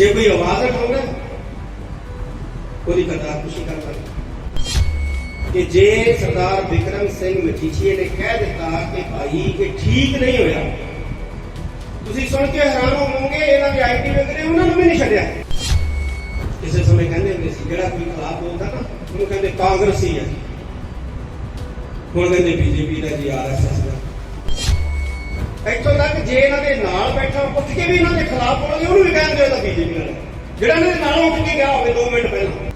ਜੇ ਕੋਈ ਆਵਾਜ਼ ਉਠਾਉਂਦਾ ਉਹਦੀ ਕਰਤਾਰ ਖੁਸ਼ੀ ਕਰਦਾ ਕਿ ਜੇ ਸਰਦਾਰ ਵਿਕਰਮ ਸਿੰਘ ਮਜੀਠੀਏ ਨੇ ਕਹਿ ਦਿੱਤਾ ਕਿ ਭਾਈ ਇਹ ਠੀਕ ਨਹੀਂ ਹੋਇਆ, ਤੁਸੀਂ ਸੁਣ ਕੇ ਹੈਰਾਨ ਹੋਵੋਗੇ, ਇਹਨਾਂ ਦੇ ਆਈਟੀ ਵਗਰੇ ਉਹਨਾਂ ਨੂੰ ਵੀ ਨਹੀਂ ਛੱਡਿਆ। ਕਿਸੇ ਸਮੇਂ ਕਹਿੰਦੇ ਹੁੰਦੇ ਸੀ, ਜਿਹੜਾ ਕੋਈ ਖਿਲਾਫ ਬੋਲਦਾ ਨਾ, ਉਹਨੂੰ ਕਹਿੰਦੇ ਕਾਂਗਰਸੀ ਹੈ ਹੁਣ ਕਹਿੰਦੇ ਬੀਜੇਪੀ ਦਾ ਜੀ ਆਰਐਸਐਸ ਦਾ ਇੱਥੋਂ ਤੱਕ ਜੇ ਇਹਨਾਂ ਦੇ ਨਾਲ ਬੈਠਾ, ਉੱਠ ਕੇ ਵੀ ਇਹਨਾਂ ਦੇ ਖਿਲਾਫ ਬੋਲੋਗੇ, ਉਹਨੂੰ ਵੀ ਕਹਿੰਦੇ ਉਹਦਾ ਬੀਜੇਪੀ ਨਾਲ। ਜਿਹੜਾ ਇਹਨਾਂ ਦੇ ਨਾਲ ਉੱਠ ਕੇ ਗਿਆ ਹੋਵੇ 2 ਮਿੰਟ ਪਹਿਲਾਂ।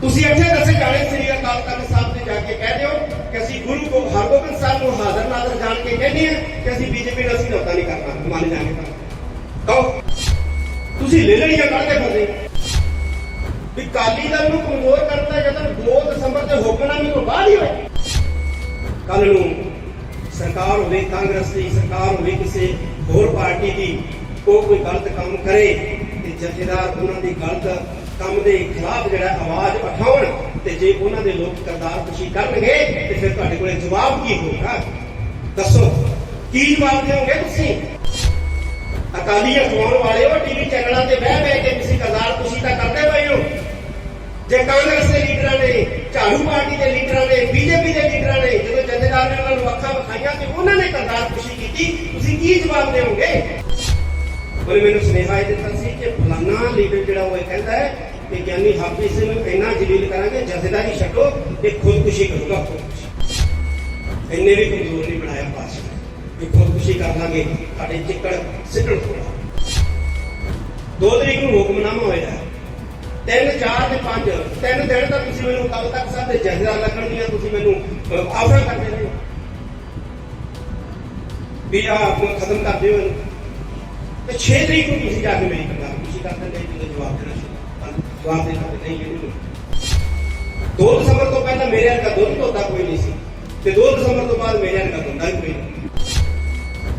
ਤੁਸੀਂ ਇੱਥੇ ਦੱਸੇ ਜਾਣੇ ਸ੍ਰੀ ਅਕਾਲ ਤਖਤ ਸਾਹਿਬ ਤੇ ਜਾ ਕੇ ਕਹਿ ਦਿਓ ਕਿ ਅਸੀਂ ਗੁਰੂ ਕੋ ਹਰਗੋਬਿੰਦ ਸਾਹਿਬ ਨੂੰ ਹਾਜ਼ਰ ਨਾਜ਼ਰ ਜਾਣ ਕੇ ਕਹਿੰਦੇ ਹਾਂ ਕਿ ਅਸੀਂ ਬੀਜੇਪੀ ਨਾਲ ਅਸੀਂ ਸਮਝੌਤਾ ਨਹੀਂ ਕਰਨਾ, ਮੰਨ ਜਾਗੇ ਤਾਂ। ਕਹੋ। ਤੁਸੀਂ ਲੈ ਲੈਣੀਆਂ ਕੱਢਦੇ ਫਿਰਦੇ ਵੀ ਕਾਲੀ ਦਲ ਨੂੰ ਕਮਜ਼ੋਰ ਕਰਨ ਦਾ ਯਤਨ 2 ਦਸੰਬਰ ਦੇ ਹੁਕਮਨਾਮੇ ਤੋਂ ਬਾਅਦ ਹੀ ਹੋਇਆ ਕੱਲ ਨੂੰ ਸਰਕਾਰ ਹੋਵੇ, ਕਾਂਗਰਸ ਦੀ ਸਰਕਾਰ ਹੋਵੇ, ਕਿਸੇ ਹੋਰ ਪਾਰਟੀ ਦੀ ਉਹ ਕੋਈ ਗਲਤ ਕੰਮ ਕਰੇ ਤੇ ਜਥੇਦਾਰ ਉਹਨਾਂ ਦੀ ਗਲਤ ਕੰਮ ਦੇ ਖਿਲਾਫ ਜਿਹੜਾ ਆਵਾਜ਼ ਉਠਾਉਣ ਤੇ ਜੇ ਉਹਨਾਂ ਦੇ ਲੋਕ ਕਰਦਾਰ ਖੁਸ਼ੀ ਕਰਨਗੇ ਤੇ ਫਿਰ ਤੁਹਾਡੇ ਕੋਲੇ ਜਵਾਬ ਕੀ ਹੋਊਗਾ? ਦੱਸੋ, ਕੀ ਜਵਾਬ ਦਿਓਗੇ ਤੁਸੀਂ? ਅਕਾਲੀ ਅਖਵਾਉਣ ਵਾਲੇ ਉਹ ਟੀਵੀ ਚੈਨਲਾਂ ਤੇ ਬਹਿ ਬਹਿ ਕੇ ਤੁਸੀਂ ਕਰਦਾਰ ਖੁਸ਼ੀ ਤਾਂ ਕਰਦੇ ਪਏ ਹੋ। ਜੇ ਕਾਂਗਰਸ ਦੇ ਲੀਡਰਾਂ ਨੇ ਝਾੜੂ ਪਾਰਟੀ ਦੇ ਲੀਡਰਾਂ ਨੇ, ਬੀਜੇਪੀ ਦੇ ਲੀਡਰਾਂ ਨੇ, ਜਦੋਂ ਜਥੇਦਾਰ ਨੇ ਉਹਨਾਂ ਨੂੰ ਅੱਖਾਂ ਵਿਖਾਈਆਂ ਤੇ ਉਹਨਾਂ ਨੇ ਕਰਦਾਰ ਖੁਸ਼ੀ ਕੀਤੀ, ਤੁਸੀਂ ਕੀ ਜਵਾਬ ਦੇਵੋਗੇ ਉਹਨੇ ਮੈਨੂੰ ਸੁਨੇਹਾ ਇਹ ਦਿੱਤਾ ਸੀ ਕਿ ਫਲਾਨਾ ਲੀਡਰ ਜਿਹੜਾ ਉਹ ਕਹਿੰਦਾ ਹੈ ਕਿ ਗਿਆਨੀ ਹਾਫਿਜ਼ ਸਿੰਘ ਨੂੰ ਇੰਨਾ ਜਲੀਲ ਕਰਾਂਗੇ, ਜਥੇਦਾਰੀ ਛੱਡੋ ਕਿ ਖੁਦਕੁਸ਼ੀ ਕਰੂਗਾ ਇੰਨੇ ਵੀ ਕਮਜ਼ੋਰ ਨਹੀਂ ਬਣਾਇਆ ਪਾਤਸ਼ਾਹ ਕਿ ਖੁਦਕੁਸ਼ੀ ਕਰ ਲਾਂਗੇ, ਸਾਡੇ ਚਿੱਕੜ ਸਿੱਟਣ ਥੋੜਾ ਦੋ ਤਰੀਕ ਨੂੰ ਹੁਕਮਨਾਮਾ ਹੋਇਆ ਤਿੰਨ, ਚਾਰ ਤੇ ਪੰਜ। ਤਿੰਨ ਦਿਨ ਤਾਂ ਤੁਸੀਂ ਮੈਨੂੰ ਕੱਲ ਤੱਕ ਸਾਹਿਬ ਦੇ ਜਹਰਾ ਤੁਸੀਂ ਮੈਨੂੰ ਆਫਰ ਕਰਦੇ ਰਹੇ ਵੀ ਆ ਖਤਮ ਕਰ ਦਿਓ ਇਹਨੂੰ। ਤੇ 6 ਤਰੀਕ ਨੂੰ ਤੁਸੀਂ ਜਾ ਕੇ ਮੇਰੀ ਕੰਗਾ ਤੁਸੀਂ ਕਰ ਦਿੰਦੇ ਜਦੋਂ ਜਵਾਬ ਦੇਣਾ ਸ਼ੁਰੂ ਜਵਾਬ ਦੇਣਾ ਨਹੀਂ ਇਹਨੂੰ। 2 ਦਸੰਬਰ ਤੋਂ ਪਹਿਲਾਂ ਮੇਰੇ ਵਰਗਾ ਦੁੱਧ ਧੋਤਾ ਕੋਈ ਨਹੀਂ ਸੀ। ਤੇ 2 ਦਸੰਬਰ ਤੋਂ ਬਾਅਦ ਮੇਰੇ ਵਰਗਾ ਧੋਂਦਾ ਵੀ ਕੋਈ ਨਹੀਂ।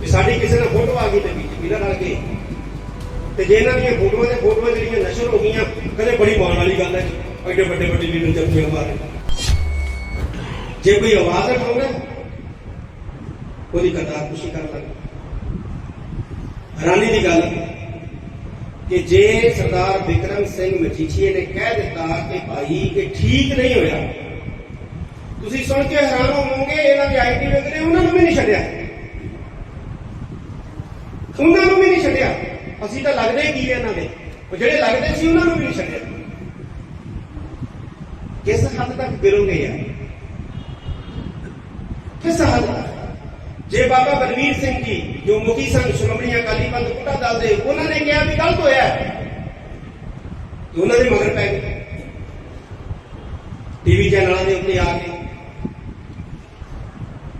ਵੀ ਸਾਡੀ ਕਿਸੇ ਨਾਲ ਫੋਟੋ ਆ ਗਈ ਤੇ ਬੀਜੇਪੀ ਨਾਲ ਰਲ ਤੇ ਜੇ ਇਹਨਾਂ ਦੀਆਂ ਫੋਟੋਆਂ ਤੇ ਫੋਟੋਆਂ ਜਿਹੜੀਆਂ ਨਸ਼ਰ ਹੋ ਗਈਆਂ ਕਦੇ ਬੜੀ ਮਾਣ ਵਾਲੀ ਗੱਲ ਹੈ ਜੀ। ਐਡੇ ਵੱਡੇ ਵੱਡੇ ਲੀਡਰ ਜੱਫੀਆਂ ਮਾਰੇ ਜੇ ਕੋਈ ਆਵਾਜ਼ ਉਠਾਉਂਦਾ ਉਹਦੀ ਕਰਤਾਰ ਖੁਸ਼ੀ ਕਰ ਲੱਗ ਹੈਰਾਨੀ ਦੀ ਗੱਲ ਕਿ ਜੇ ਸਰਦਾਰ ਵਿਕਰਮ ਸਿੰਘ ਮਜੀਠੀਏ ਨੇ ਕਹਿ ਦਿੱਤਾ ਕਿ ਭਾਈ, ਇਹ ਠੀਕ ਨਹੀਂ ਹੋਇਆ, ਤੁਸੀਂ ਸੁਣ ਕੇ ਹੈਰਾਨ ਹੋਵੋਗੇ, ਇਹਨਾਂ ਦੇ ਆਈਟੀ ਵਗਰੇ ਉਹਨਾਂ ਨੂੰ ਵੀ ਨਹੀਂ ਛੱਡਿਆ। ਉਹਨਾਂ ਨੂੰ ਵੀ ਨਹੀਂ ਛੱਡਿਆ। ਅਸੀਂ ਤਾਂ ਲੱਗਦੇ ਹੀ ਕੀ ਹੈ ਇਹਨਾਂ ਦੇ। ਉਹ ਜਿਹੜੇ ਲੱਗਦੇ ਸੀ, ਉਹਨਾਂ ਨੂੰ ਵੀ ਨਹੀਂ ਛੱਡਿਆ। ਕਿਸ ਹੱਦ ਤੱਕ ਗਿਰੋਗੇ ਯਾਰ? ਕਿਸ ਹੱਦ ਜੇ ਬਾਬਾ ਬਲਵੀਰ ਸਿੰਘ ਜੀ, ਜੋ ਮੁਖੀ ਸਨ ਸ਼੍ਰੋਮਣੀ ਅਕਾਲੀ ਪੰਥ ਕੁੱਟਾ ਦਲ ਦੇ, ਉਹਨਾਂ ਨੇ ਕਿਹਾ ਵੀ ਗਲਤ ਹੋਇਆ ਤੇ ਉਹਨਾਂ ਦੇ ਮਗਰ ਪੈ ਗਏ। ਟੀਵੀ ਚੈਨਲਾਂ ਦੇ ਉੱਤੇ ਆ ਕੇ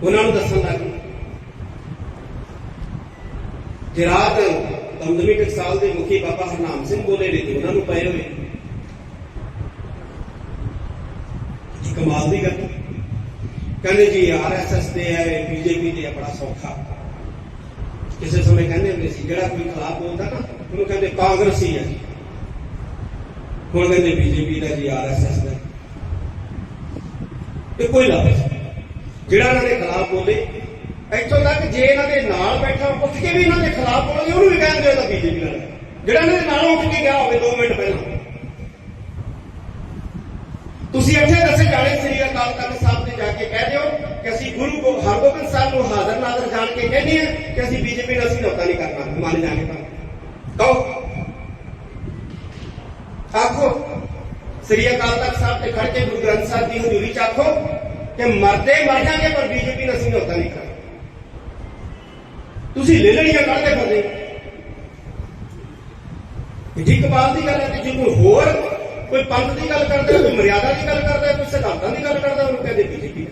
ਉਹਨਾਂ ਨੂੰ ਦੱਸਣ ਲੱਗ ਗਏ। ਜੇ ਰਾਤ ਦਮਦਮੀ ਟਕਸਾਲ ਦੇ ਮੁਖੀ ਬਾਬਾ ਹਰਨਾਮ ਸਿੰਘ ਬੋਲੇ ਨੇ ਤੇ ਉਹਨਾਂ ਨੂੰ ਪਏ ਹੋਏ। ਕਮਾਲ ਦੀ ਗੱਲ। ਕਹਿੰਦੇ ਜੀ ਆਰਐਸਐਸ ਤੇ ਹੈ ਬੀਜੇਪੀ ਤੇ ਬੜਾ ਸੌਖਾ। ਕਿਸੇ ਸਮੇਂ ਕਹਿੰਦੇ ਹੁੰਦੇ ਸੀ, ਜਿਹੜਾ ਕੋਈ ਖਿਲਾਫ ਬੋਲਦਾ ਨਾ, ਉਹਨੂੰ ਕਹਿੰਦੇ ਕਾਂਗਰਸੀ ਹੈ ਹੁਣ ਕਹਿੰਦੇ ਬੀਜੇਪੀ ਦਾ ਜੀ ਆਰਐਸਐਸ ਦਾ। ਇਹ ਕੋਈ ਲਫ਼ਜ਼ ਜਿਹੜਾ ਇਹਨਾਂ ਦੇ ਖਿਲਾਫ ਬੋਲੇ ਇੱਥੋਂ ਤੱਕ ਜੇ ਇਹਨਾਂ ਦੇ ਨਾਲ ਬੈਠਾ ਉੱਠ ਕੇ ਵੀ ਇਹਨਾਂ ਦੇ ਖਿਲਾਫ ਬੋਲੋਗੇ ਉਹਨੂੰ ਵੀ ਕਹਿੰਦੇ ਉਹਦਾ ਬੀਜੇਪੀ ਨਾਲ ਹੈ। ਜਿਹੜਾ ਇਹਨਾਂ ਦੇ ਨਾਲੋਂ ਉੱਠ ਕੇ ਗਿਆ ਹੋਵੇ 2 ਮਿੰਟ ਪਹਿਲਾਂ। ਤੁਸੀਂ ਇੱਥੇ ਦੱਸੇ ਜਾਣੇ ਸ੍ਰੀ ਅਕਾਲ ਤਖਤ ਸਾਹਿਬ ਤੇ ਜਾ ਕੇ ਕਹਿ ਦਿਓ ਕਿ ਅਸੀਂ ਗੁਰੂ ਕੋ ਹਰਗੋਬਿੰਦ ਸਾਹਿਬ ਨੂੰ ਹਾਜ਼ਰ ਨਾਜ਼ਰ ਜਾਣ ਕੇ ਕਹਿੰਦੇ ਹਾਂ ਕਿ ਅਸੀਂ ਬੀਜੇਪੀ ਨਾਲ ਸਮਝੌਤਾ ਨਹੀਂ ਕਰਨਾ ਮੰਨ ਜਾਗੇ ਤਾਂ। ਕਹੋ। ਆਖੋ, ਸ੍ਰੀ ਅਕਾਲ ਤਖਤ ਸਾਹਿਬ ਤੇ ਖੜ ਕੇ ਗੁਰੂ ਗ੍ਰੰਥ ਸਾਹਿਬ ਦੀ ਹਜ਼ੂਰੀ ਚ ਆਖੋ ਕਿ ਮਰਦੇ ਮਰ ਜਾਗੇ ਪਰ ਬੀਜੇਪੀ ਨਾਲ ਸਮਝੌਤਾ ਨਹੀਂ ਕਰਨਾ ਤੁਸੀਂ ਲੈ ਲੈਣੀਆਂ ਕੱਢਦੇ ਫਿਰਦੇ ਜੀ ਕਮਾਲ ਦੀ ਗੱਲ ਹੈ ਕਿ ਜੇ ਕੋਈ ਹੋਰ ਕੋਈ ਪੰਥ ਦੀ ਗੱਲ ਕਰਦਾ, ਕੋਈ ਮਰਿਆਦਾ ਦੀ ਗੱਲ ਕਰਦਾ, ਕੋਈ ਸਿਧਾਂਤਾਂ ਦੀ ਗੱਲ ਕਰਦਾ, ਉਹਨੂੰ ਕਹਿੰਦੇ ਬੀਜੇਪੀ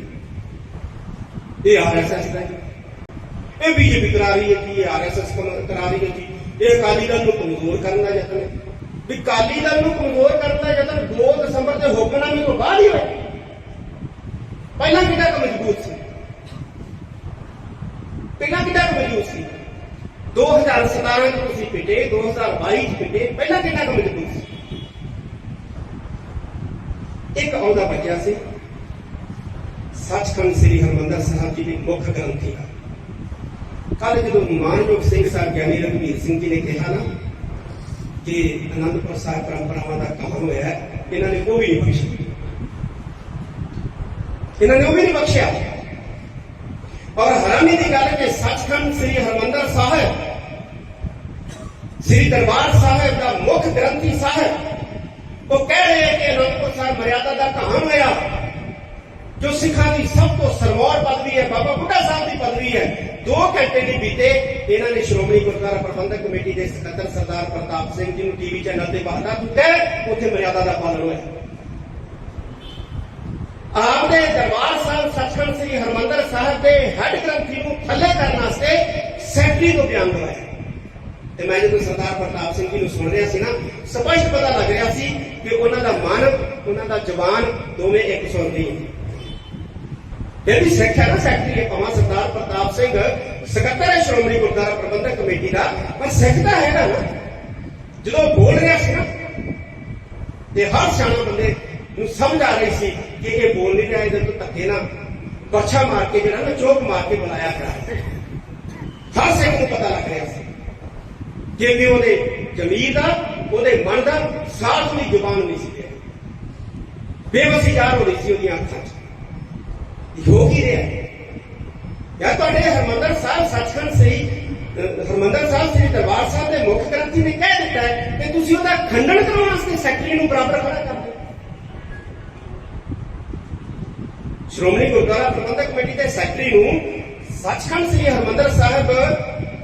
ਇਹ ਆਰਐਸਐਸ ਦਾ ਇਹ ਬੀਜੇਪੀ ਕਰਾ ਰਹੀ ਹੈ ਜੀ, ਇਹ ਆਰਐਸਐਸ ਕਰਾ ਰਹੀ ਹੈ ਜੀ। ਇਹ ਅਕਾਲੀ ਦਲ ਨੂੰ ਕਮਜ਼ੋਰ ਕਰਨ ਦਾ ਯਤਨ ਹੈ। ਵੀ ਅਕਾਲੀ ਦਲ ਨੂੰ ਕਮਜ਼ੋਰ ਕਰਨ ਦਾ ਯਤਨ 2 ਦਸੰਬਰ ਦੇ ਹੁਕਮਨਾਮੇ ਤੋਂ ਬਾਅਦ ਹੀ ਹੋਇਆ। ਪਹਿਲਾਂ ਕਿਹੜਾ ਕੁ ਮਜ਼ਬੂਤ ਸੀ? ਪਹਿਲਾਂ ਕਿਹੜਾ ਕੁ ਮਜ਼ਬੂਤ ਸੀ 2017 ਚ ਤੁਸੀਂ ਪਿੱਟੇ 2022 ਚ ਪਿੱਟੇ, ਪਹਿਲਾਂ ਕਿੰਨਾ ਕੁ ਮਜ਼ਬੂਤ ਸੀ ਇੱਕ ਆਉਂਦਾ ਬੱਚਾ ਸੀ। ਸੱਚਖੰਡ ਸ੍ਰੀ ਹਰਮੰਦਰ ਸਾਹਿਬ ਜੀ ਦੇ ਮੁੱਖ ਗ੍ਰੰਥੀ ਆ ਕੱਲ ਜਦੋਂ ਮਾਨਯੋਗ ਸਿੰਘ ਸਾਹਿਬ ਗਿਆਨੀ ਰਘਵੀਰ ਸਿੰਘ ਜੀ ਨੇ ਕਿਹਾ ਨਾ ਕਿ ਅਨੰਦਪੁਰ ਸਾਹਿਬ ਪਰੰਪਰਾਵਾਂ ਦਾ ਕੰਮ ਹੋਇਆ ਇਹਨਾਂ ਨੇ ਉਹ ਵੀ ਨਹੀਂ ਬਖਸ਼ਿਆ। ਇਹਨਾਂ ਨੇ ਉਹ ਵੀ ਨਹੀਂ ਬਖਸ਼ਿਆ। ਔਰ ਹੈਰਾਨੀ ਦੀ ਗੱਲ ਹੈ ਕਿ ਸੱਚਖੰਡ ਸ੍ਰੀ ਹਰਮੰਦਰ ਸਾਹਿਬ ਸ੍ਰੀ ਦਰਬਾਰ ਸਾਹਿਬ ਦਾ ਮੁੱਖ ਗ੍ਰੰਥੀ ਸਾਹਿਬ ਉਹ ਕਹਿ ਰਹੇ ਕਿ ਅਨੰਦਪੁਰ ਸਾਹਿਬ ਮਰਿਆਦਾ ਦਾ ਕਹਾਣ ਹੋਇਆ ਜੋ ਸਿੱਖਾਂ ਦੀ ਸਭ ਤੋਂ ਸਰਵੋਰ ਪਦਵੀ ਹੈ ਬਾਬਾ ਬੁੱਢਾ ਸਾਹਿਬ ਦੀ ਪਦਵੀ ਹੈ 2 ਘੰਟੇ ਨਹੀਂ ਬੀਤੇ ਇਹਨਾਂ ਨੇ ਸ਼੍ਰੋਮਣੀ ਗੁਰਦੁਆਰਾ ਪ੍ਰਬੰਧਕ ਕਮੇਟੀ ਦੇ ਸਕੱਤਰ ਸਰਦਾਰ ਪ੍ਰਤਾਪ ਸਿੰਘ ਜੀ ਨੂੰ ਟੀਵੀ ਚੈਨਲ ਤੇ ਬਾਹਰ ਦਿੱਤਾ ਉੱਥੇ ਮਰਿਆਦਾ ਦਾ ਪਾਲਣ ਹੋਇਆ ਆਪਦੇ ਦਰਬਾਰ ਸਾਹਿਬ ਸੱਚਖੰਡ ਸ੍ਰੀ ਹਰਮੰਦਰ ਸਾਹਿਬ ਦੇ ਹੈੱਡ ਗ੍ਰੰਥੀ ਨੂੰ ਥੱਲੇ ਕਰਨ ਵਾਸਤੇ ਸੈਕਟਰੀ ਤੋਂ ਬਿਆਨ ਦਵਾਇਆ। ਤੇ ਮੈਂ ਜਦੋਂ ਸਰਦਾਰ ਪ੍ਰਤਾਪ ਸਿੰਘ ਜੀ ਨੂੰ ਸੁਣ ਰਿਹਾ ਸੀ ਨਾ, ਸਪਸ਼ਟ ਪਤਾ ਲੱਗ ਰਿਹਾ ਸੀ ਕਿ ਉਹਨਾਂ ਦਾ ਮਨ, ਉਹਨਾਂ ਦਾ ਜ਼ਬਾਨ ਦੋਵੇਂ ਇੱਕ ਸੁਰ ਨਹੀਂ ਹੈ। ਇਹ ਵੀ ਸਿੱਖ ਨਾ ਸੈਕਟਰੀ ਹੈ ਭਾਵੇਂ ਸਰਦਾਰ ਪ੍ਰਤਾਪ ਸਿੰਘ ਸਕੱਤਰ ਹੈ ਸ਼੍ਰੋਮਣੀ ਗੁਰਦੁਆਰਾ ਪ੍ਰਬੰਧਕ ਕਮੇਟੀ ਦਾ, ਪਰ ਸਿੱਖ ਤਾਂ ਹੈਗਾ ਨਾ। ਜਦੋਂ ਬੋਲ ਰਿਹਾ ਸੀ ਨਾ, ਤੇ ਹਰ ਸਿਆਣਾ ਬੰਦੇ ਨੂੰ ਸਮਝ ਆ ਰਹੀ ਸੀ ਕਿ ਇਹ ਬੋਲ ਨਹੀਂ ਰਿਹਾ, ਇਹਦੇ ਤੋਂ ਧੱਕੇ ਨਾ ਬੱਚਾ ਮਾਰ ਕੇ ਜਿਹੜਾ ਨਾ ਚੋਕ ਮਾਰ ਕੇ ਬੁਲਾਇਆ ਖੜਾ ਹਰ ਸਿੱਖ ਨੂੰ ਪਤਾ ਲੱਗ ਰਿਹਾ ਸੀ ਕਿ ਉਹਦੇ ਜ਼ਮੀਰ ਦਾ ਉਹਦੇ ਮਨ ਦਾ ਸਾਫ਼ ਦੀ ਜ਼ੁਬਾਨ ਨਹੀਂ ਸੀ ਰਿਹਾ। ਬੇਵਸੀ ਜ਼ਾਹਰ ਹੋ ਰਹੀ ਸੀ ਉਹਦੀਆਂ ਅੱਖਾਂ 'ਚ। ਹੋ ਕੀ ਰਿਹਾ। ਹੈ? ਤੁਹਾਡੇ ਹਰਮੰਦਰ ਸਾਹਿਬ ਸੱਚਖੰਡ ਸ੍ਰੀ, ਅਹ ਹਰਿਮੰਦਰ ਸਾਹਿਬ ਸ੍ਰੀ ਦਰਬਾਰ ਸਾਹਿਬ ਦੇ ਮੁੱਖ ਗ੍ਰੰਥੀ ਨੇ ਕਹਿ ਦਿੱਤਾ ਹੈ ਕਿ ਤੁਸੀਂ ਉਹਦਾ ਖੰਡਨ ਕਰਾਉਣ ਵਾਸਤੇ ਸੈਕਟਰੀ ਨੂੰ ਬਰਾਬਰ ਖੜਾ ਸ਼੍ਰੋਮਣੀ ਗੁਰਦੁਆਰਾ ਪ੍ਰਬੰਧਕ ਕਮੇਟੀ ਦੇ ਸੈਕਟਰੀ ਨੂੰ ਸੱਚਖੰਡ ਸ੍ਰੀ ਹਰਿਮੰਦਰ ਸਾਹਿਬ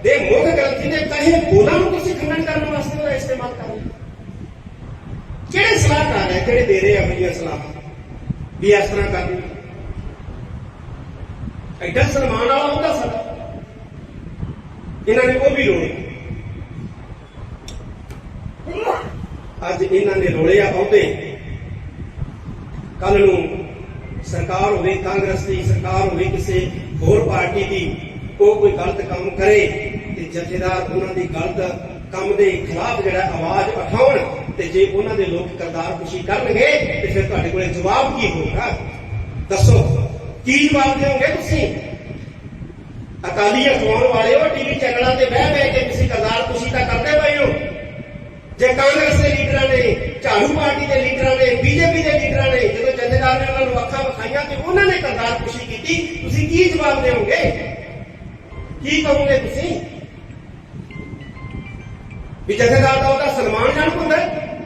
ਦੇ ਮੁੱਖ ਗ੍ਰੰਥੀ ਦੇ ਕਹੇ, ਬੋਲਾਂ ਨੂੰ ਤੁਸੀਂ ਖੰਡਨ ਕਰਨ ਵਾਸਤੇ ਉਹਦਾ ਇਸਤੇਮਾਲ ਕਰ ਰਹੇ ਹੋ। ਕਿਹੜੇ ਸਲਾਹਕਾਰ ਹੈ? ਜਿਹੜੇ ਦੇ ਰਹੇ ਆ ਆਪਣੀਆਂ ਸਲਾਹਾਂ? ਵੀ ਇਸ ਤਰ੍ਹਾਂ ਕਰ ਦਿਓ ਐਡਾ ਸਨਮਾਨ ਵਾਲਾ ਹੁੰਦਾ ਸਾਡਾ। ਇਹਨਾਂ ਨੇ ਉਹ ਵੀ ਰੋਲੇ। ਅੱਜ ਇਹਨਾਂ ਨੇ ਰੋਲੇ ਆ ਬਹੁਤੇ ਕੱਲ ਨੂੰ ਸਰਕਾਰ ਹੋਵੇ, ਕਾਂਗਰਸ ਦੀ ਸਰਕਾਰ ਹੋਵੇ, ਕਿਸੇ ਹੋਰ ਪਾਰਟੀ ਦੀ ਉਹ ਕੋਈ ਗਲਤ ਕੰਮ ਕਰੇ ਤੇ ਜਥੇਦਾਰ ਉਹਨਾਂ ਦੀ ਗਲਤ ਕੰਮ ਦੇ ਖਿਲਾਫ ਜਿਹੜਾ ਆਵਾਜ਼ ਉਠਾਉਣ ਤੇ ਜੇ ਉਹਨਾਂ ਦੇ ਲੋਕ ਕਰਤਾਰ ਖੁਸ਼ੀ ਕਰਨਗੇ ਤੇ ਫਿਰ ਤੁਹਾਡੇ ਕੋਲੇ ਜਵਾਬ ਕੀ ਹੋਊਗਾ? ਦੱਸੋ, ਕੀ ਜਵਾਬ ਦਿਓਗੇ ਤੁਸੀਂ? ਅਕਾਲੀ ਅਖਵਾਉਣ ਵਾਲੇ ਹੋ ਟੀਵੀ ਚੈਨਲਾਂ ਤੇ ਬਹਿ ਬਹਿ ਕੇ ਤੁਸੀਂ ਕਰਤਾਰ ਖੁਸ਼ੀ ਤਾਂ ਕਰਦੇ ਪਏ ਹੋ। ਜੇ ਕਾਂਗਰਸ ਦੇ ਲੀਡਰਾਂ ਨੇ, ਝਾੜੂ ਪਾਰਟੀ ਦੇ ਲੀਡਰਾਂ ਨੇ, ਬੀਜੇਪੀ ਦੇ ਲੀਡਰਾਂ ਨੇ ਜਦੋਂ ਜਥੇਦਾਰ ਨੇ ਉਹਨਾਂ ਨੂੰ ਅੱਖਾਂ ਵਿਖਾਈਆਂ ਤੇ ਉਹਨਾਂ ਨੇ ਕਰਤਾਰ ਖੁਸ਼ੀ ਕੀਤੀ। ਤੁਸੀਂ ਕੀ ਜਵਾਬ ਦਿਓਗੇ ਕੀ ਕਹੋਗੇ ਤੁਸੀਂ? ਵੀ ਜਥੇਦਾਰ ਦਾ ਉਹਦਾ ਸਨਮਾਨਜਨਕ ਹੁੰਦਾ ਹੈ?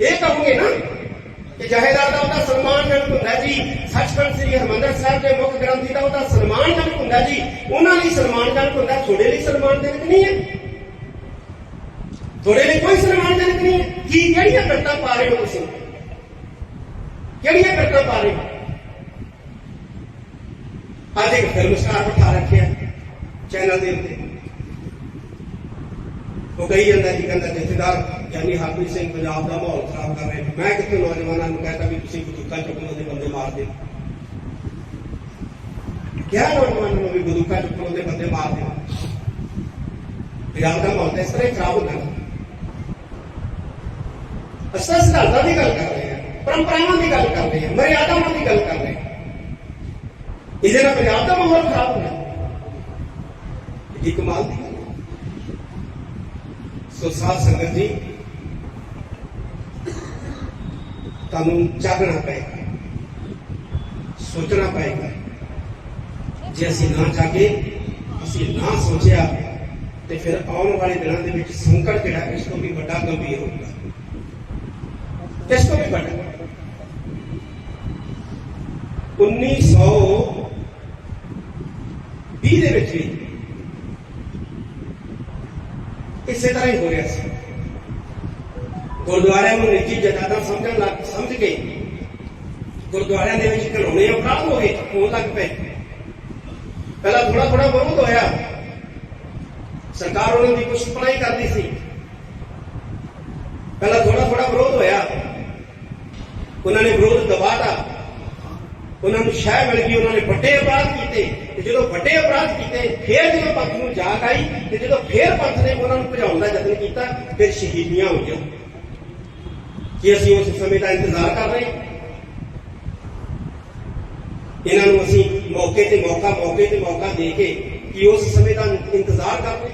ਇਹ ਕਹੋਗੇ ਨਾ ਕਿ ਜਥੇਦਾਰ ਦਾ ਉਹਦਾ ਸਨਮਾਨਜਨਕ ਹੁੰਦਾ ਹੈ ਜੀ। ਸੱਚਖੰਡ ਸ੍ਰੀ ਹਰਿਮੰਦਰ ਸਾਹਿਬ ਦੇ ਮੁੱਖ ਗ੍ਰੰਥੀ ਦਾ ਉਹਦਾ ਸਨਮਾਨਜਨਕ ਹੁੰਦਾ ਹੈ ਜੀ। ਉਹਨਾਂ ਲਈ ਸਨਮਾਨਜਨਕ ਹੁੰਦਾ ਹੈ, ਤੁਹਾਡੇ ਲਈ ਸਨਮਾਨਜਨਕ ਨਹੀਂ ਹੈ। ਤੁਹਾਡੇ ਲਈ ਕੋਈ ਸਨਮਾਨਜਨਕ ਨਹੀਂ ਹੈ। ਕੀ ਕਿਹੜੀਆਂ ਕਰਤਾ ਪਾ ਰਹੇ ਹੋ ਤੁਸੀਂ? ਕਿਹੜੀਆਂ ਕਰਤਾ ਪਾ ਰਹੇ ਅੱਜ ਇੱਕ ਫਿਲਮ ਸਟਾਰ ਬਿਠਾ ਰੱਖਿਆ ਚੈਨਲ ਦੇ ਉੱਤੇ। ਉਹ ਕਹੀ ਜਾਂਦਾ ਜੀ, ਕਹਿੰਦਾ ਜਥੇਦਾਰ, ਯਾਨੀ ਹਰਪ੍ਰੀਤ ਸਿੰਘ ਪੰਜਾਬ ਦਾ ਮਾਹੌਲ ਖਰਾਬ ਕਰ ਰਹੇ। ਮੈਂ ਕਿਤੇ ਨੌਜਵਾਨਾਂ ਨੂੰ ਕਹਿੰਦਾ ਵੀ ਤੁਸੀਂ ਬਦੂਕਾ ਚੁੱਕਣ ਦੇ ਬੰਦੇ ਮਾਰ ਦਿਓ। ਕਿਹਾ ਨੌਜਵਾਨਾਂ ਨੂੰ ਵੀ ਬਦੂਕਾ ਚੁੱਕਣ ਦੇ ਬੰਦੇ ਮਾਰ ਦਿਓ? ਪੰਜਾਬ ਦਾ ਮਾਹੌਲ ਤਾਂ ਇਸ ਤਰ੍ਹਾਂ ਹੀ ਖਰਾਬ ਹੋ ਹੈ ਅਸਾਂ ਸਿਧਾਂਤਾਂ ਦੀ ਗੱਲ ਕਰ ਰਹੇ ਪਰੰਪਰਾਵਾਂ ਦੀ ਗੱਲ ਕਰ ਰਹੇ ਹਾਂ ਮਰਿਆਦਾਵਾਂ ਦੀ ਗੱਲ ਕਰ ਰਹੇ ਹਾਂ। ਇਹਦੇ ਨਾਲ ਪੰਜਾਬ ਦਾ ਮਾਹੌਲ ਖਰਾਬ ਹੁੰਦਾ ਇਹ ਕਮਾਲ ਦੀ ਗੱਲ ਸੋ ਸਾਧ ਸੰਗਤ ਜੀ, ਤੁਹਾਨੂੰ ਜਾਗਣਾ ਪਏਗਾ। ਸੋਚਣਾ ਪਏਗਾ। ਜੇ ਅਸੀਂ ਨਾ ਜਾਗੇ, ਅਸੀਂ ਨਾ ਸੋਚਿਆ, ਤੇ ਫਿਰ ਆਉਣ ਵਾਲੇ ਦਿਨਾਂ ਦੇ ਵਿੱਚ ਸੰਕਟ ਜਿਹੜਾ, ਇਸ ਤੋਂ ਵੀ ਵੱਡਾ ਗੰਭੀਰ ਹੋਊਗਾ। ਇਸ ਤੋਂ ਵੀ ਵੱਡਾ। 1920 ਦੇ ਵਿੱਚ ਵੀ ਇਸੇ ਤਰ੍ਹਾਂ ਹੀ ਹੋ ਰਿਹਾ ਸੀ। ਗੁਰਦੁਆਰਿਆਂ ਨੂੰ ਨਿੱਜੀ ਜਾਇਦਾਦਾਂ ਸਮਝਣ ਲੱਗ, ਸਮਝ ਕੇ ਗੁਰਦੁਆਰਿਆਂ ਦੇ ਵਿੱਚ ਘਲੋਣੇ ਅਪਰਾਧ ਹੋ ਗਏ, ਹੋਣ ਲੱਗ ਪਏ। ਪਹਿਲਾਂ ਥੋੜਾ ਥੋੜਾ ਵਿਰੋਧ ਹੋਇਆ। ਸਰਕਾਰ ਉਹਨਾਂ ਦੀ ਕੁਛ ਭਲਾਈ ਕਰਦੀ ਸੀ। ਪਹਿਲਾਂ ਥੋੜਾ ਥੋੜਾ ਵਿਰੋਧ ਹੋਇਆ। ਉਹਨਾਂ ਨੇ ਵਿਰੋਧ ਦਬਾਤਾ। ਉਹਨਾਂ ਨੂੰ ਸ਼ਹਿ ਮਿਲ ਗਈ, ਉਹਨਾਂ ਨੇ ਵੱਡੇ ਅਪਰਾਧ ਕੀਤੇ। ਤੇ ਜਦੋਂ ਵੱਡੇ ਅਪਰਾਧ ਕੀਤੇ, ਫਿਰ ਜਦੋਂ ਪੰਥ ਨੂੰ ਜਾਗ ਆਈ ਤੇ ਜਦੋਂ ਫਿਰ ਪੰਥ ਨੇ ਉਹਨਾਂ ਨੂੰ ਭਜਾਉਣ ਦਾ ਯਤਨ ਕੀਤਾ, ਫਿਰ ਸ਼ਹੀਦੀਆਂ ਹੋਈਆਂ। ਕਿ ਅਸੀਂ ਉਸ ਸਮੇਂ ਦਾ ਇੰਤਜ਼ਾਰ ਕਰ ਰਹੇ? ਇਹਨਾਂ ਨੂੰ ਅਸੀਂ ਮੌਕੇ ਤੇ ਮੌਕਾ, ਮੌਕੇ ਤੇ ਮੌਕਾ ਦੇ ਕੇ ਕਿ ਉਸ ਸਮੇਂ ਦਾ ਇੰਤਜ਼ਾਰ ਕਰ ਰਹੇ?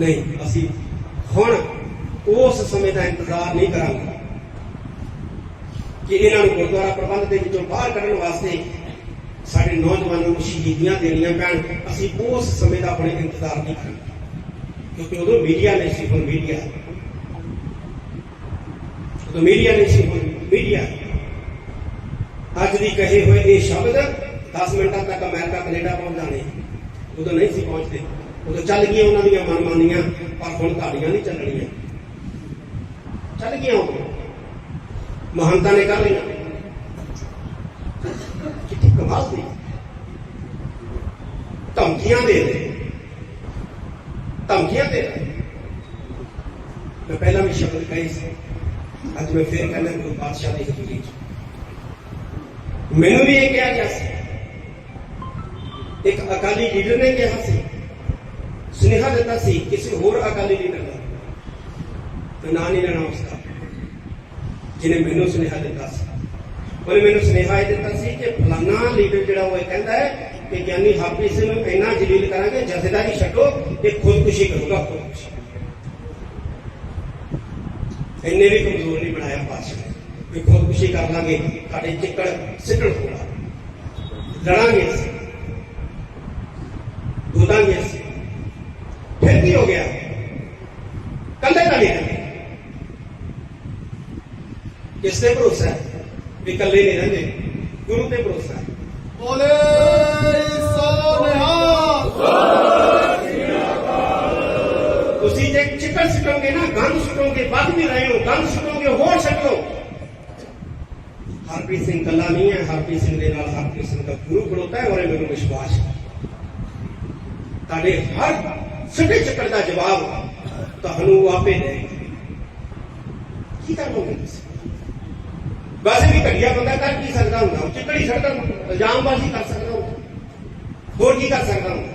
ਨਹੀਂ, ਅਸੀਂ ਹੁਣ ਉਸ ਸਮੇਂ ਦਾ ਇੰਤਜ਼ਾਰ ਨਹੀਂ ਕਰਾਂਗੇ। ਕਿ ਇਹਨਾਂ ਨੂੰ ਗੁਰਦੁਆਰਾ ਪ੍ਰਬੰਧ ਦੇ ਵਿੱਚੋਂ ਬਾਹਰ ਕੱਢਣ ਵਾਸਤੇ ਸਾਡੇ ਨੌਜਵਾਨਾਂ ਨੂੰ ਸ਼ਹੀਦੀਆਂ ਦੇਣੀਆਂ ਪੈਣ। ਅਸੀਂ ਉਸ ਸਮੇਂ ਦਾ ਆਪਣੇ ਇੰਤਜ਼ਾਰ ਨਹੀਂ ਕਰਾਂਗੇ ਕਿਉਂਕਿ ਉਦੋਂ ਮੀਡੀਆ ਨਹੀਂ ਸੀ, ਹੁਣ ਮੀਡੀਆ। ਉਦੋਂ ਮੀਡੀਆ ਨਹੀਂ ਸੀ, ਹੁਣ ਮੀਡੀਆ। ਅੱਜ ਦੀ ਕਹੇ ਹੋਏ ਇਹ ਸ਼ਬਦ 10 ਮਿੰਟਾਂ ਤੱਕ ਅਮਰੀਕਾ, ਕੈਨੇਡਾ ਪਹੁੰਚ ਜਾਣੇ ਉਦੋਂ ਨਹੀਂ ਸੀ ਪਹੁੰਚਦੇ। ਉਦੋਂ ਚੱਲ ਗਈਆਂ ਉਹਨਾਂ ਦੀਆਂ ਮਨਮਾਨੀਆਂ, ਪਰ ਹੁਣ ਤੁਹਾਡੀਆਂ ਨਹੀਂ ਚੱਲਣੀਆਂ। ਚੱਲ ਗਈਆਂ ਉਦੋਂ ਮਹੰਤਾਂ ਨੇ ਕਰ ਲਈਆਂ ਕਿੱਥੇ ਕਮਾਲ ਦੀ ਧਮਕੀਆਂ ਦੇ ਰਹੇ ਧਮਕੀਆਂ ਦੇ ਰਹੇ ਮੈਂ ਪਹਿਲਾਂ ਵੀ ਸ਼ਬਦ ਕਹੇ ਸੀ ਅੱਜ ਮੈਂ ਫੇਰ ਕਹਿੰਦਾ ਕੋਈ ਬਾਦਸ਼ਾਹ ਦੀ ਹਜ਼ੂਰੀ ਚ ਮੈਨੂੰ ਵੀ ਇਹ ਕਿਹਾ ਗਿਆ ਸੀ ਇੱਕ ਅਕਾਲੀ ਲੀਡਰ ਨੇ ਕਿਹਾ ਸੀ ਸੁਨੇਹਾ ਦਿੱਤਾ ਸੀ ਕਿਸੇ ਹੋਰ ਅਕਾਲੀ ਲੀਡਰ ਦਾ ਤੇ ਨਾਂ ਨਹੀਂ ਲੈਣਾ ਉਸਦਾ ਜਿਹਨੇ ਮੈਨੂੰ ਸੁਨੇਹਾ ਦਿੱਤਾ ਸੀ। ਉਹਨੇ ਮੈਨੂੰ ਸੁਨੇਹਾ ਇਹ ਦਿੱਤਾ ਸੀ ਕਿ ਫਲਾਨਾ ਲੀਡਰ ਜਿਹੜਾ ਉਹ ਇਹ ਕਹਿੰਦਾ ਹੈ ਕਿ ਗਿਆਨੀ ਹਰਪ੍ਰੀਤ ਸਿੰਘ ਨੂੰ ਇੰਨਾ ਜਲੀਲ ਕਰਾਂਗੇ, ਜਥੇਦਾਰੀ ਛੱਡੋ ਕਿ ਖੁਦਕੁਸ਼ੀ ਕਰੂਗਾ ਖੁਦਕੁਸ਼ੀ। ਇੰਨੇ ਵੀ ਕਮਜ਼ੋਰ ਨਹੀਂ ਬਣਾਇਆ ਪਾਤਸ਼ਾਹ ਨੇ ਵੀ ਖੁਦਕੁਸ਼ੀ ਕਰ ਲਾਂਗੇ, ਸਾਡੇ ਚਿੱਕੜ ਸਿੱਟਣ ਹੋਣਾ ਲੜਾਂਗੇ ਅਸੀਂ। ਬੋਲਾਂਗੇ ਅਸੀਂ। ਫਿਰ ਕੀ ਹੋ ਗਿਆ? ਕੱਲੇ ਦਾ ਨਹੀਂ ਰਹਿੰਦੇ ਕਿਸ ਤੇ ਭਰੋਸਾ ਹੈ ਵੀ ਕੱਲੇ ਨਹੀਂ ਰਹਿੰਦੇ ਗੁਰੂ ਤੇ ਭਰੋਸਾ ਹੈ ਬੋਲੇ ਸੋਨਿਹਾ ਤੁਸੀਂ ਜੇ ਚਿੱਕੜ ਸਿੱਟੋਗੇ ਨਾ ਗੰਦ ਸਿੱਟੋਗੇ ਵੱਧ ਵੀ ਰਹੇ ਹੋ ਗੰਦ ਸਿੱਟੋਗੇ ਹੋਰ ਸਿੱਟ ਲਓ ਹਰਪ੍ਰੀਤ ਸਿੰਘ ਕੱਲਾ ਨਹੀਂ ਹੈ ਹਰਪ੍ਰੀਤ ਸਿੰਘ ਦੇ ਨਾਲ ਹਰਪ੍ਰੀਤ ਸਿੰਘ ਦਾ ਗੁਰੂ ਖੜੋਤਾ ਹੈ ਔਰ ਇਹ ਮੈਨੂੰ ਵਿਸ਼ਵਾਸ ਹੈ ਤੁਹਾਡੇ ਹਰ ਸਿੱਟੇ ਚੱਕਰ ਦਾ ਜਵਾਬ ਤੁਹਾਨੂੰ ਉਹ ਆਪੇ ਦੇਣਗੇ ਕੀ ਕਰੋਗੇ ਤੁਸੀਂ ਵੈਸੇ ਵੀ ਘੜੀਆ ਬੰਦਾ ਕਰ ਕੀ ਸਕਦਾ ਹੁੰਦਾ ਉਹ ਚਿੱਕੜੀ ਸੜਦਾ ਇਲਜ਼ਾਮਬਾਜ਼ੀ ਕਰ ਸਕਦਾ ਹੁੰਦਾ ਹੋਰ ਕੀ ਕਰ ਸਕਦਾ ਹੁੰਦਾ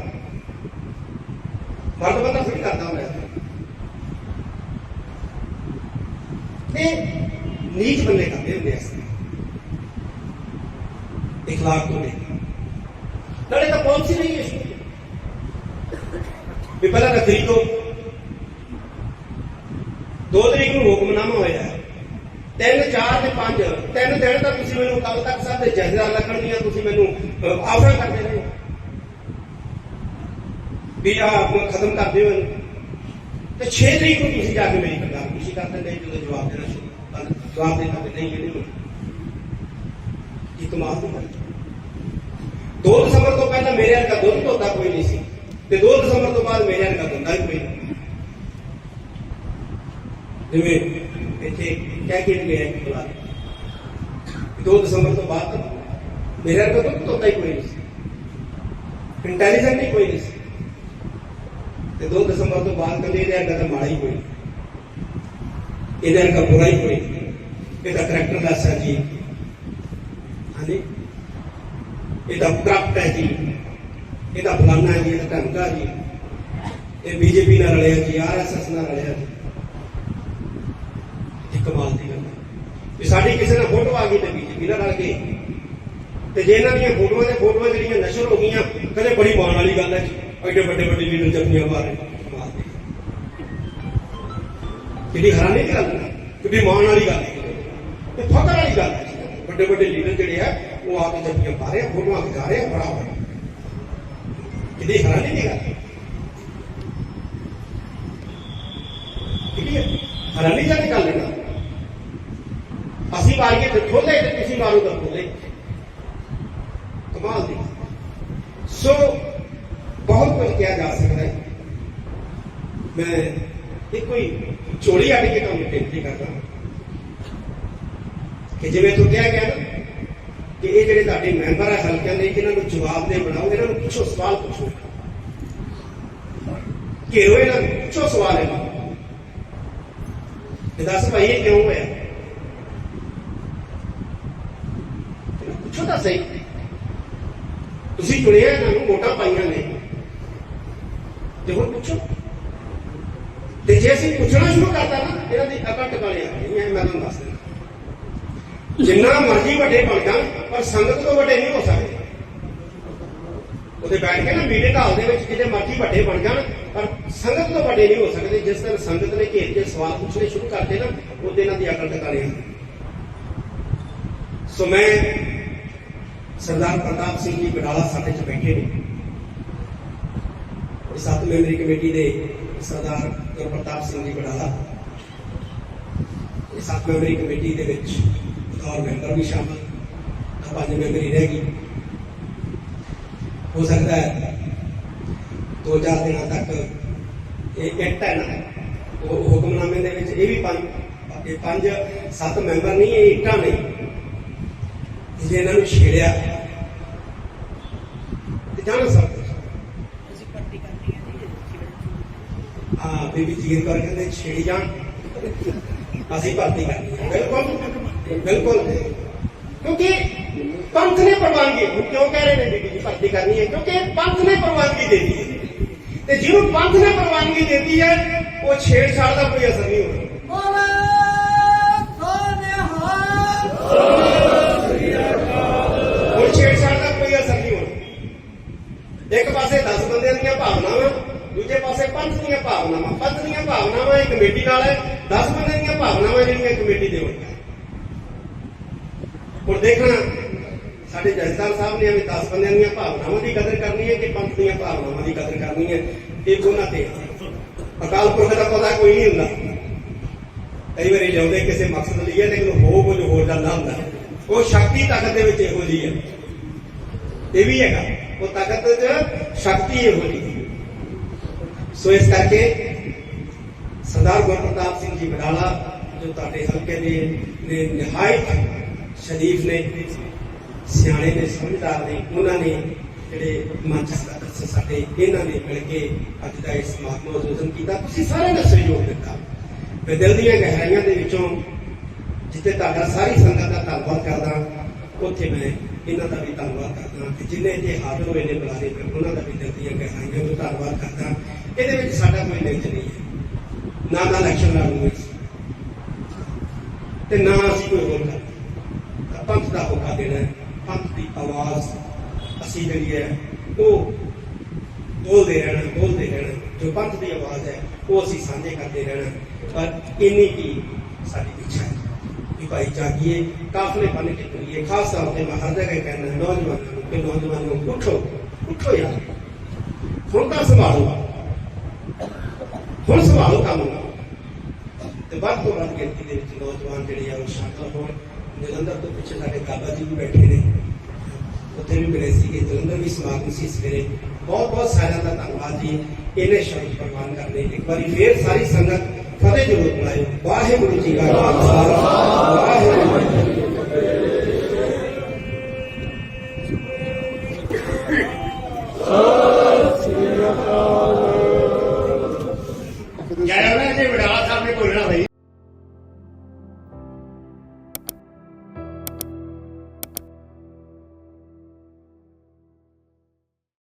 ਮਰਦ ਬੰਦਾ ਥੋੜੀ ਕਰਦਾ ਹੁੰਦਾ ਹੈ। ਇਹ ਨੀਚ ਬੰਦੇ ਕਰਦੇ ਹੁੰਦੇ ਆ ਇਖਲਾਕ ਤੋਂ ਨਹੀਂ ਨਾਲੇ ਤਾਂ ਪਾਲਿਸੀ ਨਹੀਂ ਹੈ ਇਸ ਦੀ। ਵੀ ਪਹਿਲਾਂ ਤਾਂ ਤਰੀਕ ਤੋਂ ਦੋ ਤਰੀਕ ਨੂੰ ਹੁਕਮਨਾਮਾ ਹੋਇਆ ਹੈ। ਤਿੰਨ, ਚਾਰ ਤੇ ਪੰਜ। ਤਿੰਨ ਦਿਨ ਤਾਂ ਤੁਸੀਂ ਮੈਨੂੰ ਕੱਲ ਤੱਕ ਸਾਹਿਬ ਦੇ ਜਹਦਾਰ ਲੱਗਣ ਦੀਆਂ ਤੁਸੀਂ ਮੈਨੂੰ ਆਫਰਾਂ ਕਰਦੇ ਰਹੇ। ਵੀ ਆ ਖਤਮ ਕਰ ਦਿਓ ਤੇ 6 ਤਰੀਕ ਨੂੰ ਤੁਸੀਂ ਜਾ ਕੇ ਮੇਰੀ ਕੰਦਾਰ ਖੁਸ਼ੀ ਕਰ ਦਿੰਦੇ ਜਦੋਂ ਜਵਾਬ ਦੇਣਾ ਸ਼ੁਰੂ ਜਵਾਬ ਦੇਣਾ ਕਿ ਨਹੀਂ ਇਹ ਨਹੀਂ ਇਹ ਕਮਾਲ ਦੀ ਗੱਲ ਹੈ। 2 ਦਸੰਬਰ ਤੋਂ ਪਹਿਲਾਂ ਮੇਰੇ ਵਰਗਾ ਦੁੱਧ ਧੋਤਾ ਕੋਈ ਨਹੀਂ ਸੀ। ਤੇ 2 ਦਸੰਬਰ ਤੋਂ ਬਾਅਦ ਮੇਰੇ ਵਰਗਾ ਧੰਦਾ ਹੀ ਕੋਈ ਨਹੀਂ। ਜਿਵੇਂ ਇੱਥੇ ਕਹਿ ਕੇ ਗਿਆ ਇੱਕ ਬੁਲਾ 2 ਦਸੰਬਰ ਤੋਂ ਬਾਅਦ ਮੇਰੇ ਵਰਗਾ ਦੁੱਧ ਧੋਤਾ ਹੀ ਕੋਈ ਨਹੀਂ ਸੀ। ਇੰਟੈਲੀਜੈਂਟ ਹੀ ਕੋਈ ਨਹੀਂ ਸੀ। ਤੇ 2 ਦਸੰਬਰ ਤੋਂ ਬਾਅਦ ਕਹਿੰਦੇ ਇਹਦੇ ਵਰਗਾ ਤਾਂ ਮਾੜਾ ਹੀ ਕੋਈ ਨਹੀਂ। ਇਹਦੇ ਵਰਗਾ ਬੁਰਾ ਹੀ ਕੋਈ ਇਹਦਾ ਕਰੈਕਟਰ ਦਾ ਅਸਰ ਜੀ। ਹਾਂਜੀ। ਇਹਦਾ ਕਰਪਟ ਹੈ ਜੀ। ਇਹਦਾ ਫਲਾਨਾ ਜੀ, ਇਹਦਾ ਢੰਗਾ ਜੀ। ਇਹ ਬੀਜੇਪੀ ਨਾਲ ਰਲਿਆ ਜੀ ਆਰਐਸਐਸ ਨਾਲ ਰਲਿਆ ਜੀ। ਇਹ ਕਮਾਲ ਦੀ ਗੱਲ ਹੈ। ਵੀ ਸਾਡੀ ਕਿਸੇ ਨਾਲ ਫੋਟੋ ਆ ਗਈ ਤੇ ਬੀਜੇਪੀ ਨਾਲ ਰਲ ਤੇ ਜੇ ਇਹਨਾਂ ਦੀਆਂ ਫੋਟੋਆਂ ਤੇ ਫੋਟੋਆਂ ਜਿਹੜੀਆਂ ਨਸ਼ਰ ਹੋ ਗਈਆਂ, ਕਦੇ ਬੜੀ ਮਾਣ ਵਾਲੀ ਗੱਲ ਹੈ ਐਡੇ ਵੱਡੇ ਵੱਡੇ ਲੀਡਰ ਜੱਫੀਆਂ ਮਾਰੇ ਕਮਾਲ ਹੈਰਾਨੀ ਦੀ ਗੱਲ ਹੈ। ਕਿਹੜੀ ਮਾਣ ਵਾਲੀ ਗੱਲ ਹੈ। ਤੇ ਫਖਰ ਵਾਲੀ ਗੱਲ ਹੈ ਵੱਡੇ ਵੱਡੇ ਲੀਡਰ ਜਿਹੜੇ ਆ ਉਹ ਆ ਕੇ ਜੱਫੀਆਂ ਪਾ ਰਹੇ ਆ ਫੋਟੋਆਂ ਖਿਚਾ ਰਹੇ ਬਰਾਬਰ ਕਿਹੜੀ ਹੈਰਾਨੀ ਦੀ ਗੱਲ ਹੈ। ਕਿਹੜੀ ਹੈਰਾਨੀ ਦੀ ਗੱਲ ਹੈ ਨਾ ਅਸੀਂ ਮਾਰੀਏ ਤੇ ਖੋਲੇ ਤੇ ਤੁਸੀਂ ਮਾਰੋ ਤਾਂ ਖੋਲੇ ਕਮਾਲ ਦੀ ਸੋ ਬਹੁਤ ਕੁਝ ਕਿਹਾ ਜਾ ਸਕਦਾ ਹੈ ਮੈਂ ਇਹ ਕੋਈ ਚੋਰੀ ਅੱਡ ਕੇ ਤੁਹਾਨੂੰ ਬੇਨਤੀ ਕਰਦਾ ਕਿ ਜਿਵੇਂ ਤੂੰ ਕਿਹਾ ਗਿਆ ਨਾ ਕਿ ਇਹ ਜਿਹੜੇ ਤੁਹਾਡੇ ਮੈਂਬਰ ਆ ਹਲਕਿਆਂ ਦੇ ਇਹਨਾਂ ਨੂੰ ਜਵਾਬ ਦੇ ਬਣਾਓ ਇਹਨਾਂ ਨੂੰ ਪੁੱਛੋ ਸਵਾਲ ਪੁੱਛੋ ਘੇਰੋ ਇਹਨਾਂ ਨੂੰ ਪੁੱਛੋ ਸਵਾਲ ਇਹਨਾਂ ਨੂੰ ਤੇ ਦੱਸ ਭਾਈ ਇਹ ਸਹੀ। ਤੁਸੀਂ ਚੁਣਿਆ ਇਹਨਾਂ ਨੂੰ ਵੋਟਾਂ ਪਾਈਆਂ ਨੇ। ਤੇ ਹੁਣ ਪੁੱਛੋ। ਤੇ ਜੇ ਅਸੀਂ ਪੁੱਛਣਾ ਸ਼ੁਰੂ ਕਰਤਾ ਨਾ, ਇਹਨਾਂ ਦੀ ਅਕਲ ਟਕਾਲੇ ਆ ਜਾਣੀ ਮੈਂ ਤੁਹਾਨੂੰ ਦੱਸ ਦਿੰਦਾ। ਜਿੰਨਾ ਮਰਜ਼ੀ ਵੱਡੇ ਬਣ ਜਾਣ, ਪਰ ਸੰਗਤ ਤੋਂ ਵੱਡੇ ਨਹੀਂ ਹੋ ਸਕਦੇ। ਉਹਦੇ ਬੈਠ ਕੇ ਨਾ ਮੀਟਿੰਗ ਹਾਲ ਦੇ ਵਿੱਚ ਕਿਤੇ ਮਰਜ਼ੀ ਵੱਡੇ ਬਣ ਜਾਣ, ਪਰ ਸੰਗਤ ਤੋਂ ਵੱਡੇ ਨਹੀਂ ਹੋ ਸਕਦੇ। ਜਿਸ ਦਿਨ ਸੰਗਤ ਨੇ ਘੇਰ ਕੇ ਸਵਾਲ ਪੁੱਛਣੇ ਸ਼ੁਰੂ ਕਰਦੇ ਨਾ ਉਹਦੇ ਇਹਨਾਂ ਦੀ ਅਕਲ ਟਿਕਾਣੇ ਹੁੰਦੀ ਸੋ ਮੈਂ ਸਰਦਾਰ ਪ੍ਰਤਾਪ ਸਿੰਘ ਜੀ ਬਡਾਲਾ ਸਾਡੇ ਚ ਬੈਠੇ ਨੇ। ਇਸ ਸੱਤ ਮੈਂਬਰੀ ਕਮੇਟੀ ਦੇ ਸਰਦਾਰ ਗੁਰਪ੍ਰਤਾਪ ਸਿੰਘ ਜੀ ਬਡਾਲਾ। ਇਸ ਸੱਤ ਮੈਂਬਰੀ ਕਮੇਟੀ ਦੇ ਵਿੱਚ ਬਤੌਰ ਮੈਂਬਰ ਵੀ ਸ਼ਾਮਲ ਪੰਜ ਮੈਂਬਰੀ ਰਹਿ ਗਈ। ਹੋ ਸਕਦਾ ਹੈ ਦੋ ਚਾਰ ਦਿਨਾਂ ਤੱਕ ਇਹ ਐਕਟ ਹੈ ਨਾ, ਉਹ ਹੁਕਮਨਾਮੇ ਦੇ ਵਿੱਚ ਇਹ ਵੀ ਪੰਜ ਇਹ ਪੰਜ ਸੱਤ ਮੈਂਬਰ ਨਹੀਂ, ਇਹ ਇੱਟਾਂ ਨਹੀਂ ਜੇ ਇਹਨਾਂ ਨੂੰ ਛੇੜਿਆ। ਤੇ ਜਾਣ ਸਭ ਕੁਛ। ਅਸੀਂ ਭਰਤੀ ਕਰਨੀ ਹੈ ਜੀ ਹਾਂ। ਬੀਬੀ ਜੀਰ ਕਰ ਕਹਿੰਦੇ ਛੇੜੀ ਜਾਣ। ਅਸੀਂ ਭਰਤੀ ਕਰਨੀ ਹੈ। ਬਿਲਕੁਲ ਬਿਲਕੁਲ। ਕਿਉਂਕਿ ਪੰਥ ਨੇ ਪ੍ਰਵਾਨਗੀ ਹੁਣ ਕਿਉਂ ਕਹਿ ਰਹੇ ਨੇ ਬੀਬੀ ਜੀ ਭਰਤੀ ਕਰਨੀ ਹੈ? ਕਿਉਂਕਿ ਪੰਥ ਨੇ ਪ੍ਰਵਾਨਗੀ ਦੇ ਦਿੱਤੀ ਹੈ। ਤੇ ਜਿਹਨੂੰ ਪੰਥ ਨੇ ਪ੍ਰਵਾਨਗੀ ਦਿੱਤੀ ਹੈ ਉਹ ਛੇੜਛਾੜ ਦਾ ਕੋਈ ਅਸਰ ਨਹੀਂ ਹੋਣਾ। ਭਾਵਨਾਵਾਂ, ਦੂਜੇ ਪਾਸੇ ਪੰਥ ਦੀਆਂ ਭਾਵਨਾਵਾਂ। ਪੰਥ ਦੀਆਂ ਭਾਵਨਾਵਾਂ ਇਹ ਕਮੇਟੀ ਨਾਲ ਹੈ। 10 ਬੰਦਿਆਂ ਦੀਆਂ ਭਾਵਨਾਵਾਂ ਜਿਹੜੀਆਂ ਕਮੇਟੀ ਦੇ ਹੋਈਆਂ ਹੁਣ ਦੇਖਣਾ, ਸਾਡੇ ਜਥੇਦਾਰ ਸਾਹਿਬ ਨੇ ਵੀ 10 ਬੰਦਿਆਂ ਦੀਆਂ ਭਾਵਨਾਵਾਂ ਦੀ ਕਦਰ ਕਰਨੀ ਹੈ ਕਿ ਪੰਥ ਦੀਆਂ ਭਾਵਨਾਵਾਂ ਦੀ ਕਦਰ ਕਰਨੀ ਹੈ। ਇਹ ਉਹਨਾਂ ਤੇ ਅਕਾਲ ਪੁਰਖ ਦਾ ਪਤਾ ਕੋਈ ਨਹੀਂ ਹੁੰਦਾ। ਕਈ ਵਾਰੀ ਲਿਆਉਂਦੇ, ਕਿਸੇ ਮਕਸਦ ਲਈ ਹੈ, ਲੇਕਿਨ ਹੋ ਕੁਝ ਹੋਰ ਜਾਂਦਾ ਹੁੰਦਾ। ਉਹ ਸ਼ਕਤੀ ਤਾਕਤ ਦੇ ਵਿੱਚ ਇਹੋ ਜਿਹੀ ਹੈ। ਇਹ ਵੀ ਹੈਗਾ। ਉਹ ਤਾਕਤ ਚ ਸ਼ਕਤੀ ਇਹੋ ਜਿਹੀ ਸੋ ਇਸ ਕਰਕੇ ਸਰਦਾਰ ਗੁਰਪ੍ਰਤਾਪ ਸਿੰਘ ਜੀ ਬਡਾਲਾ, ਜੋ ਤੁਹਾਡੇ ਹਲਕੇ ਦੇ ਨੇ ਨਿਹਾਇਤ ਸ਼ਰੀਫ ਨੇ, ਸਿਆਣੇ ਨੇ ਸਮਝਦਾਰ ਨੇ, ਉਹਨਾਂ ਨੇ ਜਿਹੜੇ ਮੰਚ ਸਦੱਸ ਸਾਡੇ ਇਹਨਾਂ ਨੇ ਮਿਲ ਕੇ ਅੱਜ ਦਾ ਇਸ ਸਮਾਗਮ ਆਯੋਜਨ ਕੀਤਾ। ਤੁਸੀਂ ਸਾਰਿਆਂ ਦਾ ਸਹਿਯੋਗ ਦਿੱਤਾ। ਮੈਂ ਦਿਲ ਦੀਆਂ ਗਹਿਰਾਈਆਂ ਦੇ ਵਿੱਚੋਂ ਜਿੱਥੇ ਤੁਹਾਡਾ ਸਾਰੀ ਸੰਗਤ ਦਾ ਧੰਨਵਾਦ ਕਰਦਾ, ਉੱਥੇ ਮੈਂ ਇਹਨਾਂ ਦਾ ਵੀ ਧੰਨਵਾਦ ਕਰਦਾ। ਕਿ ਜਿੰਨੇ ਜੇ ਹਾਜ਼ਰ ਹੋਏ ਨੇ ਬੁਲਾਰੇ ਤੇ ਉਹਨਾਂ ਦਾ ਵੀ ਦਿਲ ਦੀਆਂ ਗਹਿਰਾਈਆਂ ਤੋਂ ਧੰਨਵਾਦ ਕਰਦਾ। ਇਹਦੇ ਵਿੱਚ ਸਾਡਾ ਕੋਈ ਨਿੰਜ ਨਹੀਂ ਹੈ। ਨਾ ਤਾਂ ਇਲੈਕਸ਼ਨ ਲੜੂਗੇ ਤੇ ਨਾ ਅਸੀਂ ਕੋਈ ਹੋਰ ਕਰ ਪੰਥ ਦਾ ਹੋਕਾ ਦੇਣਾ ਪੰਥ ਦੀ ਆਵਾਜ਼ ਅਸੀਂ ਜਿਹੜੀ ਹੈ, ਉਹ ਬੋਲਦੇ ਰਹਿਣਾ ਬੋਲਦੇ ਰਹਿਣਾ। ਜੋ ਪੰਥ ਦੀ ਆਵਾਜ਼ ਹੈ, ਉਹ ਅਸੀਂ ਸਾਂਝੇ ਕਰਦੇ ਰਹਿਣਾ। ਪਰ ਇੰਨੀ ਕੀ ਸਾਡੀ ਇੱਛਾ ਹੈ ਕਿ ਭਾਈ ਜਾਗੀਏ, ਕਾਫਲੇ ਬਣ ਕੇ ਤੁਰੀਏ। ਖਾਸ ਤੌਰ ਤੇ ਮੈਂ ਹਰ ਜਗ੍ਹਾ ਕਹਿੰਦਾ ਨੌਜਵਾਨਾਂ ਨੂੰ ਕਿ ਨੂੰ ਉੱਠੋ ਉੱਠੋ ਯਾਰ। ਹੁਣ ਤਾਂ ਸੰਭਾਲੋ। ਹੁਣ ਸੰਭਾਲੋ ਕੰਮ ਨੂੰ ਤੇ ਵੱਧ ਤੋਂ ਵੱਧ ਗਿਣਤੀ ਦੇ ਵਿੱਚ ਨੌਜਵਾਨ ਜਿਹੜੇ ਆ ਉਹ ਸ਼ਾਮਲ ਹੋਣ ਜਲੰਧਰ ਤੋਂ ਪਿੱਛੇ ਸਾਡੇ ਕਾਬਾ ਜੀ ਵੀ ਬੈਠੇ ਨੇ ਉੱਥੇ ਵੀ ਮਿਲੇ ਸੀਗੇ ਜਲੰਧਰ ਵੀ ਸਮਾਗਮ ਸੀ ਸਵੇਰੇ ਬਹੁਤ ਬਹੁਤ ਸਾਰਿਆਂ ਦਾ ਧੰਨਵਾਦ ਜੀ ਇਹਨੇ ਸ਼ਬਦ ਪ੍ਰਵਾਨ ਕਰਨੇ ਇੱਕ ਵਾਰੀ ਫੇਰ ਸਾਰੀ ਸੰਗਤ ਫਤਿਹ ਜਰੂਰ ਬੁਲਾਇਓ ਵਾਹਿਗੁਰੂ ਜੀ ਕਾ ਖਾਲਸਾ ਵਾਹਿਗੁਰੂ ਜੀ